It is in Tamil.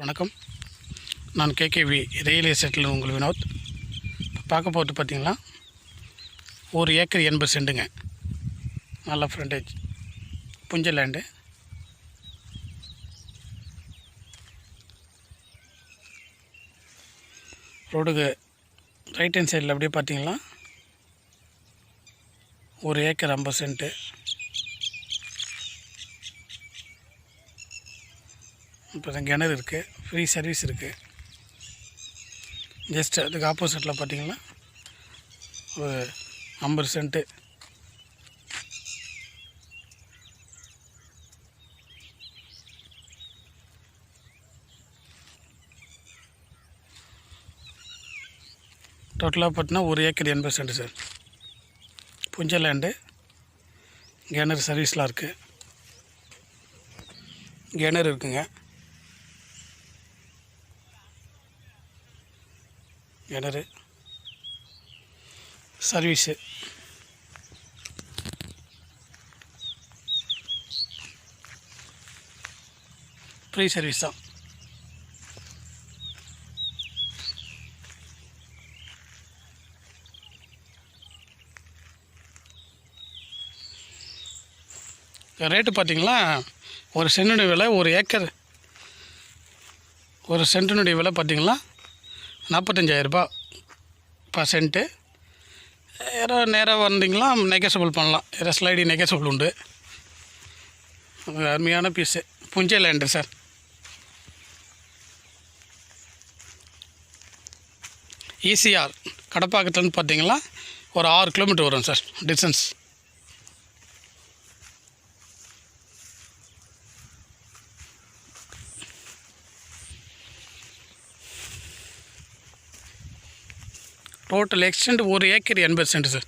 வணக்கம். நான் கேகேவி ரியல் எஸ்டேட்டில் உங்கள் வினோத். பார்க்க போகிறது பார்த்தீங்களா ஒரு ஏக்கர் எண்பது சென்ட்டுங்க நல்ல ஃப்ரண்டேஜ் புஞ்ச லேண்டு ரோடுக்கு ரைட் ஹேண்ட் சைடில் அப்படியே பார்த்திங்களா ஒரு ஏக்கர் ஐம்பது சென்ட்டு. இப்போ கிணறு இருக்குது ஃப்ரீ சர்வீஸ் இருக்குது ஜஸ்ட் அதுக்கு ஆப்போசிட்டில் பார்த்தீங்கன்னா ஒரு ஐம்பது சென்ட்டு டோட்டலாக பார்த்தீங்கன்னா ஒரு ஏக்கர் எண்பது சென்ட் சார் புஞ்ச லேண்டு கிணறு சர்வீஸ்லாம் இருக்குது கிணறு இருக்குங்க. கிணறு சர்வீஸு. ஃப்ரீ சர்வீஸ் தான். ரேட்டு பார்த்திங்களா? ஒரு சென்டினுடைய விலை ஒரு ஏக்கர். ஒரு சென்டினுடைய விலை பார்த்திங்களா? நாற்பத்தஞ்சாயிரரூபா பர்சன்ட்டு யாரோ நேராக வந்தீங்களா நெகசபிள் பண்ணலாம். யாரோ ஸ்லைடி நெகசபிள் உண்டு. அருமையான பீஸு புஞ்சை லேண்டு சார் ஈசிஆர் கடப்பாக்கத்துலேருந்து பார்த்தீங்கன்னா ஒரு ஆறு கிலோமீட்டர் வரும் சார் டிஸ்டன்ஸ் டோட்டல் எக்ஸ்டெண்ட் ஒரு ஏக்கர் எண்பது சென்ட் சார்